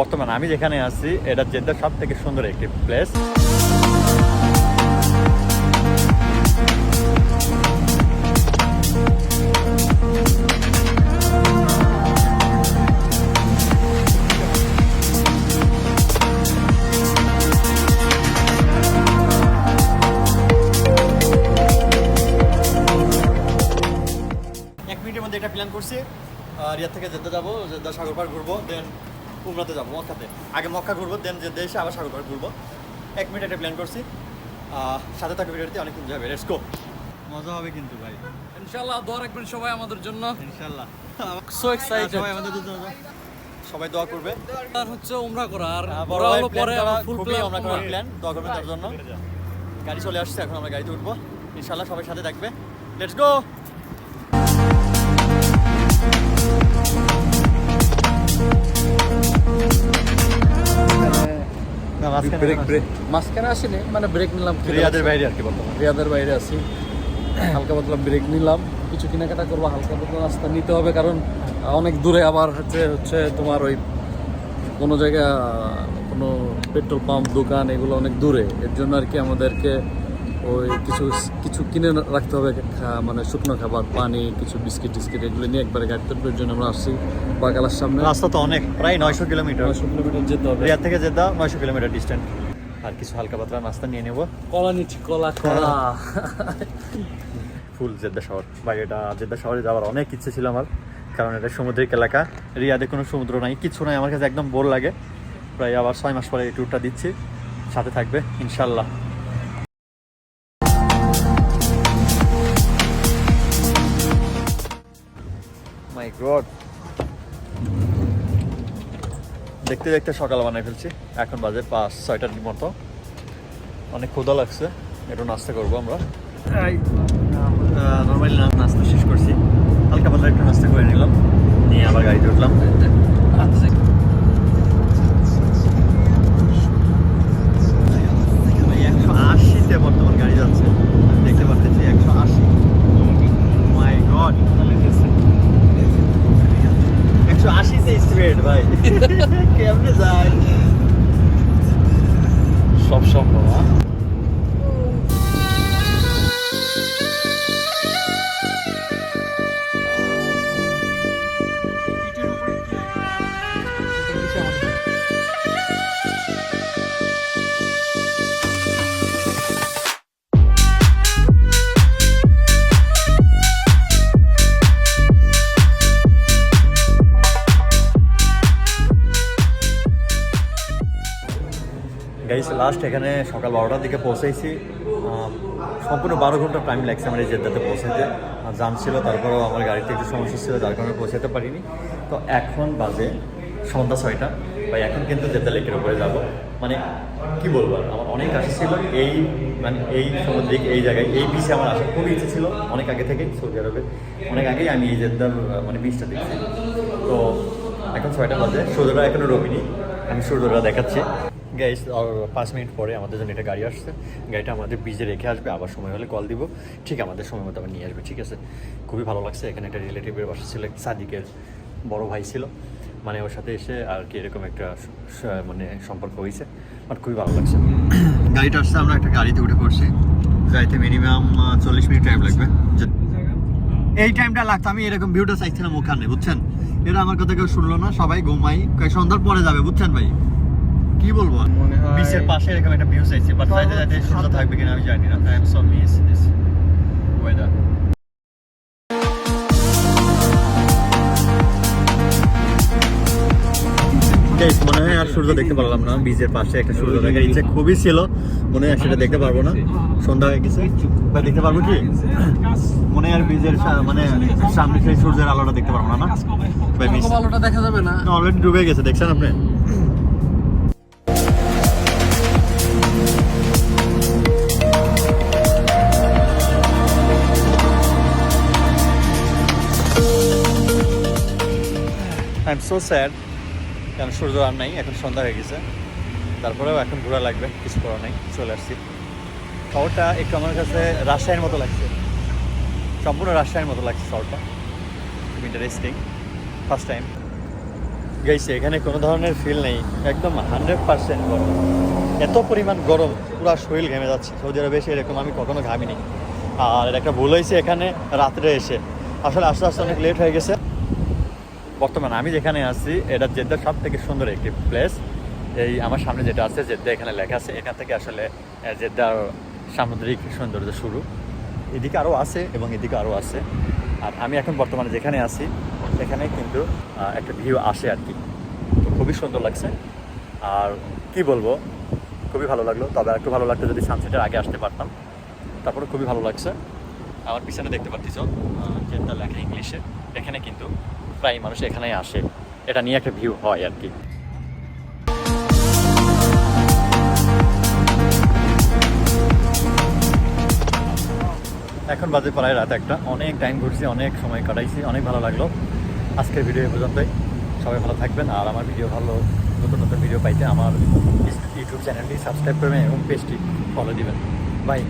বর্তমানে আমি যেখানে আছি এটা জেদ্দার সব থেকে সুন্দর একটি প্লেস এক মিনিটের মধ্যে একটা প্ল্যান করছি। আহ, রিয়াদ থেকে জেদ্দা যাব জেদ্দা সাগর পার ঘুরবো দেন উমরাতে যাব মক্কাতে। আগে মক্কা ঘুরবো দেন জেদ্দা এসে আবার সাগর পার ঘুরবো। এক মিনিট একটা প্ল্যান করছি। সাথে থাকা ভিডিওতে অনেক এনজয় হবে। লেটস গো মজা হবে কিন্তু ভাই। ইনশাআল্লাহ দোয়া রাখবেন সবাই আমাদের জন্য। ইনশাল্লাহ সো এক্সাইটেড সবাই আমাদের জন্য সবাই দোয়া করবে। আর হচ্ছে উমরা করা আর বড় হলো পরে করা ফুল খুবই আমরা করা প্ল্যান প্ল্যান দোয়া করবেন তার জন্য। গাড়ি চলে আসছে এখন আমরা গাড়িতে উঠবো। ইনশাল্লাহ সবাই সাথে থাকবে। লেটস গো ব্রেক ব্রেক মাঝখানে আসিনি মানে ব্রেক নিলাম রিয়াদের বাইরে আর কি বর্তমানে। রিয়াদের বাইরে আছি। হালকা পাতলা ব্রেক নিলাম। কিছু কেনাকাটা করব হালকা পাতলা রাস্তা নিতে হবে কারণ অনেক দূরে আবার হচ্ছে হচ্ছে তোমার ওই কোনো জায়গা কোনো পেট্রোল পাম্প দোকান এগুলো অনেক দূরে। এর জন্য আর কি আমাদেরকে ওই কিছু কিছু কিনে রাখতে হবে মানে শুকনো খাবার পানি কিছু বিস্কিট টিস্কিট এগুলো নিয়ে একবারে গাড়িতে উঠবো। জন্য আমরা আসছি বাকালার সামনে। রাস্তা তো অনেক প্রায় নয়শো কিলোমিটার। নয়শো কিলোমিটার যেতে হবে। রিয়াদ থেকে যেতে নয়শো কিলোমিটার ডিস্টেন্স আর কিছু হালকা পাতলা নাস্তা নিয়ে নেব। কলা নিচ্ছি কলা কলা। ফুল জেদ্দা শহর। বা এটা জেদ্দা শহরে যাওয়ার অনেক ইচ্ছে ছিল আমার কারণ এটা সমুদ্রিক এলাকা। রিয়াদে কোনো সমুদ্র নাই কিছু নাই আমার কাছে একদম বোর লাগে। প্রায় আবার ছয় মাস পরে এই ট্যুরটা দিচ্ছি। সাথে থাকবে ইনশাল্লাহ। মাই গড দেখতে দেখতে সকাল বানাই ফেলছি। এখন বাজে পাঁচ ছয়টার মতো। অনেক ক্ষুদা লাগছে। একটু নাস্তা করব আমরা। নর্মালি নাস্তা শেষ করছি। হালকা পাতলা একটু নাস্তা করে নিলাম। নিয়ে আবার গাড়িতে উঠলাম। ভাই। কেমনে যায়? সব সম্ভব লাস্ট এখানে সকাল বারোটার দিকে পৌঁছেছি। সম্পূর্ণ বারো ঘণ্টা টাইম লাগছে আমার এই জেদ্দাতে পৌঁছাতে। জাম ছিল, তারপরেও আমার গাড়িতে একটু সমস্যা ছিল, যার কারণে পৌঁছাতে পারিনি। তো এখন বাজে সন্ধ্যা ছয়টা। বা এখন কিন্তু জেদ্দা লেকের উপরে যাব। মানে কি বলব আমার অনেক আশা ছিল এই মানে এই সমুদ্রিক এই জায়গায়, এই বিচে আমার আসা খুবই ইচ্ছে ছিল। অনেক আগে থেকেই, সৌদি আরবে। অনেক আগেই আমি এই জেদ্দার মানে বিচটা দেখছি। তো এখন ছয়টা বাজে। সূর্যটা এখনও রবিনি আমি সূর্যটা দেখাচ্ছি। গাইস পাঁচ মিনিট পরে আমাদের জন্য একটা গাড়ি আসছে। গাড়িটা আমাদের ব্রিজে রেখে আসবে, আবার সময় হলে কল দিব। ঠিক আমাদের সময় মতো আবার নিয়ে আসবে, ঠিক আছে? খুবই ভালো লাগছে, এখানে একটা রিলেটিভের বাসা ছিল সাদিকের বড় ভাই ছিল। মানে ওর সাথে এসে আর কি এরকম একটা মানে সম্পর্ক হয়েছে বাট খুবই ভালো লাগছে। গাড়িটা আসছে, আমরা একটা গাড়িতে উঠে পড়ছি। গাড়িতে মিনিমাম চল্লিশ মিনিট টাইম লাগবে। এই টাইমটা লাগতো, আমি এরকম ভিউটা চাইছিলাম ওখানে, বুঝছেন? এটা আমার কথা কেউ শুনলো না, সবাই ঘুমাই সন্ধ্যার পরে যাবে, বুঝছেন ভাই? কি বলব? বিচের পাশে এরকম একটা ভিউ চাইছি বাট যাইতে যাইতে সূর্য থাকবে কিনা আমি জানি না। I am so miss this weather মনে হয় আর সূর্য দেখতে পারলাম না। বিচের পাশে একটা সূর্য দেখার ইচ্ছে খুবই ছিল। মনে হয় আর সেটা দেখতে পারব না। সন্ধ্যা হয়ে গেছে। দেখতে পারব কি? মনে হয় আর বিচের সা- মানে সামনে সেই সূর্যের আলোটা দেখতে পারব না না? ভালোটা দেখা যাবে না। অলরেডি ডুবে গেছে দেখছেন আপনি? সো স্যাড কারণ সূর্য আর নাই, এখন সন্ধ্যা হয়ে গেছে। তারপরেও এখন ঘোরা লাগবে, কিছু করা নাই, চলে আসছি। শহরটা একটু আমার কাছে রাজশাহীর মতো লাগছে। সম্পূর্ণ রাজশাহীর মতো লাগছে শহরটা। খুব ইন্টারেস্টিং ফার্স্ট টাইম গাইছে এখানে কোনো ধরনের ফিল নেই, একদম হান্ড্রেড পার্সেন্ট গরম। এত পরিমাণ গরম, পুরো শরীর ঘেমে যাচ্ছে। সৌদি আরবে এসে এরকম আমি কখনো ঘামিনি। আর একটা ভুল হয়েছে এখানে, রাত্রে এসে। আসলে আস্তে আস্তে অনেক লেট হয়ে গেছে। বর্তমানে আমি যেখানে আছি, এটা জেদ্দার সব থেকে সুন্দর একটি প্লেস এই আমার সামনে যেটা আছে, জেদ্দা এখানে লেখা আছে। এখান থেকে আসলে জেদ্দার সামুদ্রিক সৌন্দর্য শুরু। এদিকে আরও আছে এবং এদিকে আরও আছে। আর আমি এখন বর্তমানে যেখানে আছি, এখানে কিন্তু একটা ভিউ আসে আর কি। তো খুবই সুন্দর লাগছে। আর কি বলব, খুবই ভালো লাগল। তবে একটু ভালো লাগতো যদি সানসেটের আগে আসতে পারতাম। তারপরে খুবই ভালো লাগছে। আমার পিছনে দেখতে পাচ্ছ জেদ্দা লেখা ইংলিশে এখানে কিন্তু প্রায় মানুষ এখানে আসে। এটা নিয়ে একটা ভিউ হয় আর কি। এখন বাজে প্রায় রাত একটা। অনেক টাইম ঘুরছি, অনেক সময় কাটাইছি, অনেক ভালো লাগল। আজকের ভিডিও এ পর্যন্তই। সবাই ভালো থাকবেন আর আমার ভিডিও ভালো, নতুন নতুন ভিডিও পাইতে আমার ইউটিউব চ্যানেলটি সাবস্ক্রাইব করবেন এবং পেজটি ফলো দিবেন। বাই